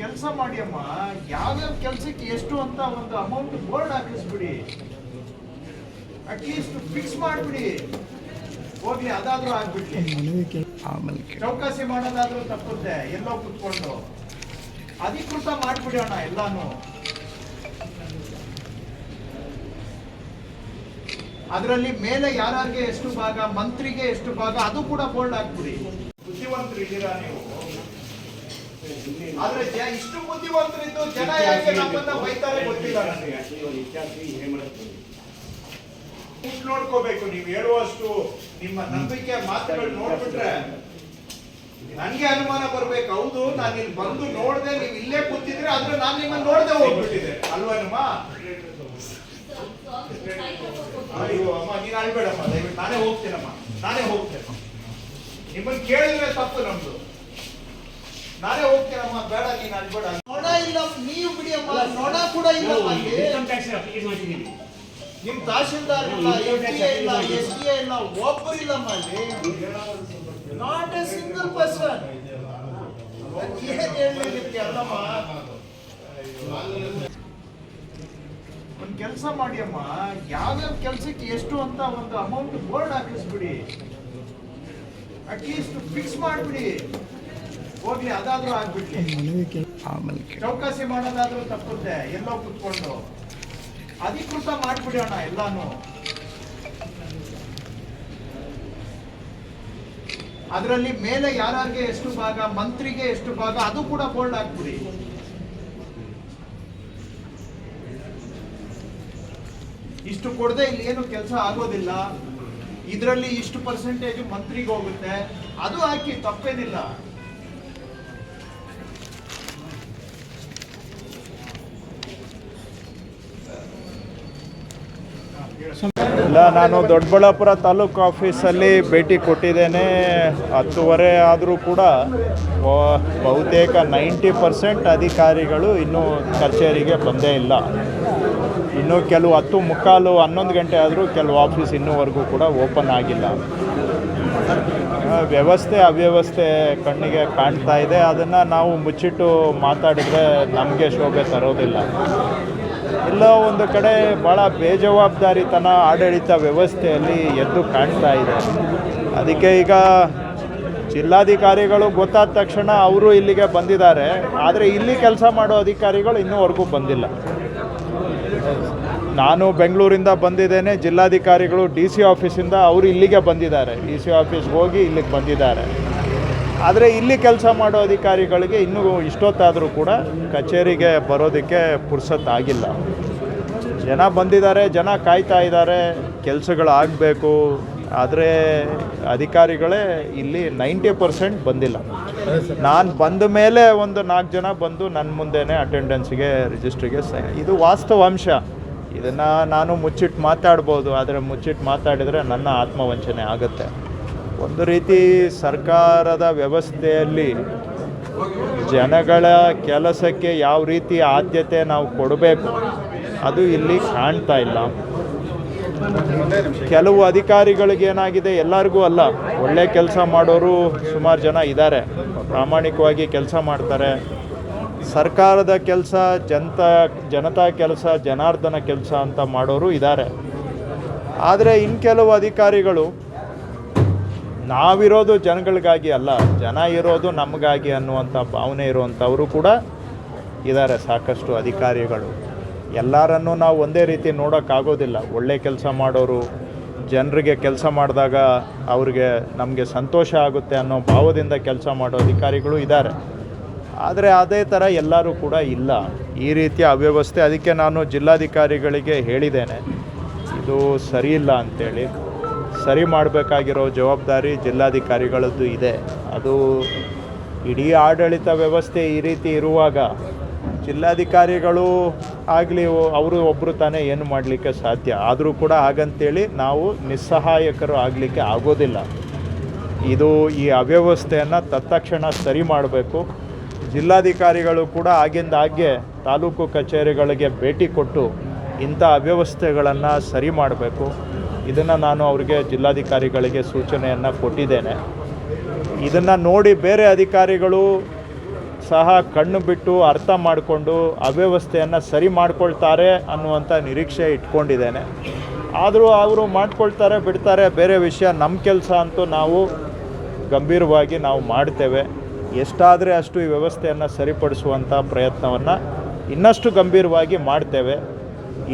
ಕೆಲಸ ಮಾಡಿ ಅಮ್ಮ. ಯಾವ್ಯಾವ ಕೆಲಸಕ್ಕೆ ಎಷ್ಟು ಅಂತ ಒಂದು ಅಮೌಂಟ್ ಬೋರ್ಡ್ ಹಾಕಿಸ್ಬಿಡಿ. ಅಟ್ಲೀಸ್ಟ್ ಫಿಕ್ಸ್ ಮಾಡ್ಬಿಡಿ. ಹೋಗ್ಲಿ, ಅದಾದ್ರೂ ಆಗ್ಬಿಡ್ಲಿ. ಚೌಕಾಸಿ ಮಾಡೋದಾದ್ರೂ ತಪ್ಪುತ್ತೆ, ಎಲ್ಲೋ ಕುತ್ಕೊಂಡು. ಅಧಿಕೃತ ಅಣ್ಣ ಎಲ್ಲಾನು. ಅದರಲ್ಲಿ ಮೇಲೆ ಯಾರ್ಯಾರಿಗೆ ಎಷ್ಟು ಭಾಗ, ಮಂತ್ರಿಗೆ ಎಷ್ಟು ಭಾಗ, ಅದು ಕೂಡ ಬೋರ್ಡ್ ಹಾಕ್ಬಿಡಿ. ಬುದ್ಧಿವಂತರು ಇದ್ದೀರಾ ನೀವು? ಆದ್ರೆ ಇಷ್ಟು ಬುದ್ಧಿವಂತರಿದ್ದು ಜನ ಯಾಕೆ ನಮ್ಮನ್ನ ಬೈತಾರೆ ಗೊತ್ತಿಲ್ಲ. ನೋಡ್ಕೋಬೇಕು ನೀವು ಹೇಳುವಷ್ಟು ನಿಮ್ಮ ನಂಬಿಕೆ ಮಾತುಗಳು ನೋಡ್ಬಿಟ್ರೆ ನನ್ಗೆ ಅನುಮಾನ ಬರ್ಬೇಕು. ಹೌದು ನಾನು ಇಲ್ಲಿ ಬಂದು ನೋಡ್ದೆ ನೀವು ಇಲ್ಲೇ ಕೂತಿದ್ರೆ ಆದ್ರೆ ನಾನು ನಿಮ್ಮನ್ನ ನೋಡ್ದೆ ಹೋಗ್ಬಿಟ್ಟಿದೆ ಅಲ್ವೇನಮ್ಮ ಅಯ್ಯೋ ಅಮ್ಮ ನೀನ್ ಅಳ್ಬೇಡಮ್ಮ ದಯವಿಟ್ಟು. ನಾನೇ ಹೋಗ್ತೇನಮ್ಮ ನಾನೇ ಹೋಗ್ತೇನೆ. ನಿಮ್ಮನ್ನ ಕೇಳಿದ್ರೆ ತಪ್ಪು ನಮ್ದು. ನಾನೇ ಅಮ್ಮ ಬೇಡ ನೀನ್ ಅಳ್ಬೇಡ ನೋಡ ಇಲ್ಲ ನೀವು ಬಿಡಿಯಮ್ಮ ನೋಡ ಕೂಡ ಇಲ್ಲ ನಿಮ್ ತಹಶೀಲ್ದಾರ್ ಇಲ್ಲ ಡಿ ಇಲ್ಲ ಎಸ್ ಡಿ ಇಲ್ಲ ಒಬ್ಬರು ಇಲ್ಲಮ್ಮ ಅಲ್ಲಿ ನಾಟ್ ಎ ಸಿಂಗಲ್ ಪರ್ಸನ್ ಏನ್ ಹೇಳಲಿಕ್ಕೆ ಅಲ್ಲಮ್ಮ? ಒಂದ್ ಕೆಲಸ ಮಾಡಿ ಅಮ್ಮ. ಯಾವ್ಯಾವ ಕೆಲಸಕ್ಕೆ ಎಷ್ಟು ಅಂತ ಒಂದು ಅಮೌಂಟ್ ಬೋರ್ಡ್ ಹಾಕಿಸ್ಬಿಡಿ. ಅಟ್ಲೀಸ್ಟ್ ಫಿಕ್ಸ್ ಮಾಡ್ಬಿಡಿ. ಹೋಗ್ಲಿ, ಅದಾದ್ರೂ ಆಗ್ಬಿಡ್ಲಿ. ಚೌಕಾಸಿ ಮಾಡೋದಾದ್ರೂ ತಪ್ಪುತ್ತೆ ಎಲ್ಲೋ ಕುತ್ಕೊಂಡು. ಅಧಿಕೃತ ಮಾಡ್ಬಿಡೋಣ ಎಲ್ಲಾನು. ಅದರಲ್ಲಿ ಮೇಲೆ ಯಾರಿಗೆ ಎಷ್ಟು ಭಾಗ, ಮಂತ್ರಿಗೆ ಎಷ್ಟು ಭಾಗ, ಅದು ಕೂಡ ಬೋಲ್ಡ್ ಆಗ್ಬಿಡಿ. ಇಷ್ಟು ಕೊಡದೆ ಇಲ್ಲಿ ಏನು ಕೆಲಸ ಆಗೋದಿಲ್ಲ. ಇದರಲ್ಲಿ ಇಷ್ಟು ಪರ್ಸೆಂಟೇಜ್ ಮಂತ್ರಿಗೆ ಹೋಗುತ್ತೆ. ಅದು ಹಾಕಿ ತಪ್ಪೇನಿಲ್ಲ. ಇಲ್ಲ, ನಾನು ದೊಡ್ಡಬಳ್ಳಾಪುರ ತಾಲೂಕು ಆಫೀಸಲ್ಲಿ ಭೇಟಿ ಕೊಟ್ಟಿದ್ದೇನೆ. ಹತ್ತುವರೆ ಆದರೂ ಕೂಡ ಬಹುತೇಕ ನೈಂಟಿ ಪರ್ಸೆಂಟ್ ಅಧಿಕಾರಿಗಳು ಇನ್ನೂ ಕಚೇರಿಗೆ ಬಂದೇ ಇಲ್ಲ. ಇನ್ನೂ ಕೆಲವು ಹತ್ತು ಮುಕ್ಕಾಲು ಹನ್ನೊಂದು ಗಂಟೆ ಆದರೂ ಕೆಲವು ಆಫೀಸ್ ಇನ್ನೂವರೆಗೂ ಕೂಡ ಓಪನ್ ಆಗಿಲ್ಲ. ವ್ಯವಸ್ಥೆ, ಅವ್ಯವಸ್ಥೆ ಕಣ್ಣಿಗೆ ಕಾಣ್ತಾ ಇದೆ. ಅದನ್ನು ನಾವು ಮುಚ್ಚಿಟ್ಟು ಮಾತಾಡಿದರೆ ನಮಗೆ ಶೋಭೆ ತರೋದಿಲ್ಲ. ಎಲ್ಲೋ ಒಂದು ಕಡೆ ಭಾಳ ಬೇಜವಾಬ್ದಾರಿತನ ಆಡಳಿತ ವ್ಯವಸ್ಥೆಯಲ್ಲಿ ಎದ್ದು ಕಾಣ್ತಾ ಇದೆ. ಅದಕ್ಕೆ ಈಗ ಜಿಲ್ಲಾಧಿಕಾರಿಗಳು ಗೊತ್ತಾದ ತಕ್ಷಣ ಅವರು ಇಲ್ಲಿಗೆ ಬಂದಿದ್ದಾರೆ. ಆದರೆ ಇಲ್ಲಿ ಕೆಲಸ ಮಾಡೋ ಅಧಿಕಾರಿಗಳು ಇನ್ನೂವರೆಗೂ ಬಂದಿಲ್ಲ. ನಾನು ಬೆಂಗಳೂರಿಂದ ಬಂದಿದ್ದೇನೆ. ಜಿಲ್ಲಾಧಿಕಾರಿಗಳು ಡಿ ಸಿ ಆಫೀಸಿಂದ ಅವರು ಇಲ್ಲಿಗೆ ಬಂದಿದ್ದಾರೆ. ಡಿ ಸಿ ಆಫೀಸ್ಗೆ ಹೋಗಿ ಇಲ್ಲಿಗೆ ಬಂದಿದ್ದಾರೆ. ಆದರೆ ಇಲ್ಲಿ ಕೆಲಸ ಮಾಡೋ ಅಧಿಕಾರಿಗಳಿಗೆ ಇನ್ನೂ ಇಷ್ಟೊತ್ತಾದರೂ ಕೂಡ ಕಚೇರಿಗೆ ಬರೋದಕ್ಕೆ ಆಗಿಲ್ಲ. ಜನ ಬಂದಿದ್ದಾರೆ, ಜನ ಕಾಯ್ತಾ ಇದ್ದಾರೆ, ಕೆಲಸಗಳಾಗಬೇಕು, ಆದರೆ ಅಧಿಕಾರಿಗಳೇ ಇಲ್ಲಿ ನೈಂಟಿ ಪರ್ಸೆಂಟ್ ಬಂದಿಲ್ಲ. ನಾನು ಬಂದ ಮೇಲೆ ಒಂದು ನಾಲ್ಕು ಜನ ಬಂದು ನನ್ನ ಮುಂದೆನೇ ಅಟೆಂಡೆನ್ಸ್ಗೆ ರಿಜಿಸ್ಟ್ರಿಗೆ ಸೈ, ಇದು ವಾಸ್ತವಾಂಶ ಇದನ್ನು ನಾನು ಮುಚ್ಚಿಟ್ಟು ಮಾತಾಡ್ಬೋದು, ಆದರೆ ಮುಚ್ಚಿಟ್ಟು ಮಾತಾಡಿದರೆ ನನ್ನ ಆತ್ಮವಂಚನೆ ಆಗುತ್ತೆ. ಒಂದು ರೀತಿ ಸರ್ಕಾರದ ವ್ಯವಸ್ಥೆಯಲ್ಲಿ ಜನಗಳ ಕೆಲಸಕ್ಕೆ ಯಾವ ರೀತಿ ಆದ್ಯತೆ ನಾವು ಕೊಡಬೇಕು, ಅದು ಇಲ್ಲಿ ಕಾಣ್ತಾ ಇಲ್ಲ. ಕೆಲವು ಅಧಿಕಾರಿಗಳಿಗೆ ಏನಾಗಿದೆ, ಎಲ್ಲರಿಗೂ ಅಲ್ಲ, ಒಳ್ಳೆ ಕೆಲಸ ಮಾಡೋರು ಸುಮಾರು ಜನ ಇದ್ದಾರೆ, ಪ್ರಾಮಾಣಿಕವಾಗಿ ಕೆಲಸ ಮಾಡ್ತಾರೆ. ಸರ್ಕಾರದ ಕೆಲಸ, ಜನತ, ಜನತಾ ಕೆಲಸ, ಜನಾರ್ದನ ಕೆಲಸ ಅಂತ ಮಾಡೋರು ಇದ್ದಾರೆ. ಆದರೆ ಇನ್ನು ಕೆಲವು ಅಧಿಕಾರಿಗಳು ನಾವಿರೋದು ಜನಗಳಿಗಾಗಿ ಅಲ್ಲ, ಜನ ಇರೋದು ನಮಗಾಗಿ ಅನ್ನುವಂಥ ಭಾವನೆ ಇರುವಂಥವರು ಕೂಡ ಇದ್ದಾರೆ ಸಾಕಷ್ಟು ಅಧಿಕಾರಿಗಳು. ಎಲ್ಲರನ್ನು ನಾವು ಒಂದೇ ರೀತಿ ನೋಡೋಕ್ಕಾಗೋದಿಲ್ಲ. ಒಳ್ಳೆ ಕೆಲಸ ಮಾಡೋರು, ಜನರಿಗೆ ಕೆಲಸ ಮಾಡಿದಾಗ ಅವ್ರಿಗೆ ನಮಗೆ ಸಂತೋಷ ಆಗುತ್ತೆ ಅನ್ನೋ ಭಾವದಿಂದ ಕೆಲಸ ಮಾಡೋ ಅಧಿಕಾರಿಗಳು ಇದ್ದಾರೆ. ಆದರೆ ಅದೇ ಥರ ಎಲ್ಲರೂ ಕೂಡ ಇಲ್ಲ. ಈ ರೀತಿಯ ಅವ್ಯವಸ್ಥೆ, ಅದಕ್ಕೆ ನಾನು ಜಿಲ್ಲಾಧಿಕಾರಿಗಳಿಗೆ ಹೇಳಿದ್ದೇನೆ. ಇದು ಸರಿಯಿಲ್ಲ ಅಂತೇಳಿ. ಸರಿ ಮಾಡಬೇಕಾಗಿರೋ ಜವಾಬ್ದಾರಿ ಜಿಲ್ಲಾಧಿಕಾರಿಗಳದ್ದು ಇದೆ. ಅದು ಇಡೀ ಆಡಳಿತ ವ್ಯವಸ್ಥೆ ಈ ರೀತಿ ಇರುವಾಗ ಜಿಲ್ಲಾಧಿಕಾರಿಗಳು ಆಗಲಿ ಅವರು ಒಬ್ಬರು ತಾನೇ ಏನು ಮಾಡಲಿಕ್ಕೆ ಸಾಧ್ಯ. ಆದರೂ ಕೂಡ ಹಾಗಂತೇಳಿ ನಾವು ನಿಸ್ಸಹಾಯಕರು ಆಗಲಿಕ್ಕೆ ಆಗೋದಿಲ್ಲ. ಇದು ಈ ಅವ್ಯವಸ್ಥೆಯನ್ನು ತತ್ಕ್ಷಣ ಸರಿ ಮಾಡಬೇಕು. ಜಿಲ್ಲಾಧಿಕಾರಿಗಳು ಕೂಡ ಆಗಿಂದಾಗೆ ತಾಲೂಕು ಕಚೇರಿಗಳಿಗೆ ಭೇಟಿ ಕೊಟ್ಟು ಇಂಥ ಅವ್ಯವಸ್ಥೆಗಳನ್ನು ಸರಿ ಮಾಡಬೇಕು. ಇದನ್ನು ನಾನು ಅವರಿಗೆ ಜಿಲ್ಲಾಧಿಕಾರಿಗಳಿಗೆ ಸೂಚನೆಯನ್ನು ಕೊಟ್ಟಿದ್ದೇನೆ. ಇದನ್ನು ನೋಡಿ ಬೇರೆ ಅಧಿಕಾರಿಗಳು ಸಹ ಕಣ್ಣು ಬಿಟ್ಟು ಅರ್ಥ ಮಾಡಿಕೊಂಡು ಅವ್ಯವಸ್ಥೆಯನ್ನು ಸರಿ ಮಾಡ್ಕೊಳ್ತಾರೆ ಅನ್ನುವಂಥ ನಿರೀಕ್ಷೆ ಇಟ್ಕೊಂಡಿದ್ದೇನೆ. ಆದರೂ ಅವರು ಮಾಡ್ಕೊಳ್ತಾರೆ, ಬಿಡ್ತಾರೆ, ಬೇರೆ ವಿಷಯ ನಮ್ಮ ಕೆಲಸ ಅಂತೂ ನಾವು ಗಂಭೀರವಾಗಿ ನಾವು ಮಾಡ್ತೇವೆ. ಎಷ್ಟಾದರೆ ಅಷ್ಟು ಈ ವ್ಯವಸ್ಥೆಯನ್ನು ಸರಿಪಡಿಸುವಂಥ ಪ್ರಯತ್ನವನ್ನು ಇನ್ನಷ್ಟು ಗಂಭೀರವಾಗಿ ಮಾಡ್ತೇವೆ.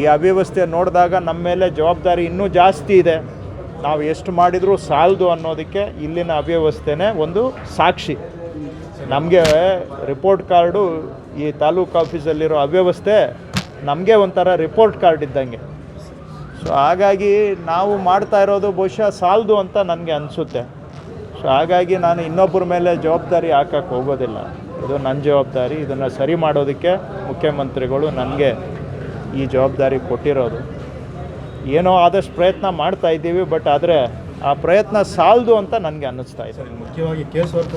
ಈ ಅವ್ಯವಸ್ಥೆ ನೋಡಿದಾಗ ನಮ್ಮ ಮೇಲೆ ಜವಾಬ್ದಾರಿ ಇನ್ನೂ ಜಾಸ್ತಿ ಇದೆ. ನಾವು ಎಷ್ಟು ಮಾಡಿದರೂ ಸಾಲದು ಅನ್ನೋದಕ್ಕೆ ಇಲ್ಲಿನ ಅವ್ಯವಸ್ಥೆನೇ ಒಂದು ಸಾಕ್ಷಿ. ನಮಗೆ ರಿಪೋರ್ಟ್ ಕಾರ್ಡು ಈ ತಾಲೂಕು ಆಫೀಸಲ್ಲಿರೋ ಅವ್ಯವಸ್ಥೆ ನಮಗೆ ಒಂಥರ ರಿಪೋರ್ಟ್ ಕಾರ್ಡ್ ಇದ್ದಂಗೆ. ಸೊ ಹಾಗಾಗಿ ನಾವು ಮಾಡ್ತಾ ಇರೋದು ಬಹುಶಃ ಸಾಲದು ಅಂತ ನನಗೆ ಅನಿಸುತ್ತೆ. ಸೊ ಹಾಗಾಗಿ ನಾನು ಇನ್ನೊಬ್ಬರ ಮೇಲೆ ಜವಾಬ್ದಾರಿ ಹಾಕಕ್ಕೆ ಹೋಗೋದಿಲ್ಲ. ಇದು ನನ್ನ ಜವಾಬ್ದಾರಿ, ಇದನ್ನು ಸರಿ ಮಾಡೋದಕ್ಕೆ ಮುಖ್ಯಮಂತ್ರಿಗಳು ನನಗೆ ಈ ಜವಾಬ್ದಾರಿ ಕೊಟ್ಟಿರೋದು. ಏನೋ ಆದಷ್ಟು ಪ್ರಯತ್ನ ಮಾಡ್ತಾ ಇದ್ದೀವಿ, ಬಟ್ ಆದರೆ ಆ ಪ್ರಯತ್ನ ಸಾಲದು ಅಂತ ನನಗೆ ಅನ್ನಿಸ್ತಾ ಇದೆ. ಮುಖ್ಯವಾಗಿ ಕೇಸ್ ವರ್ಕ್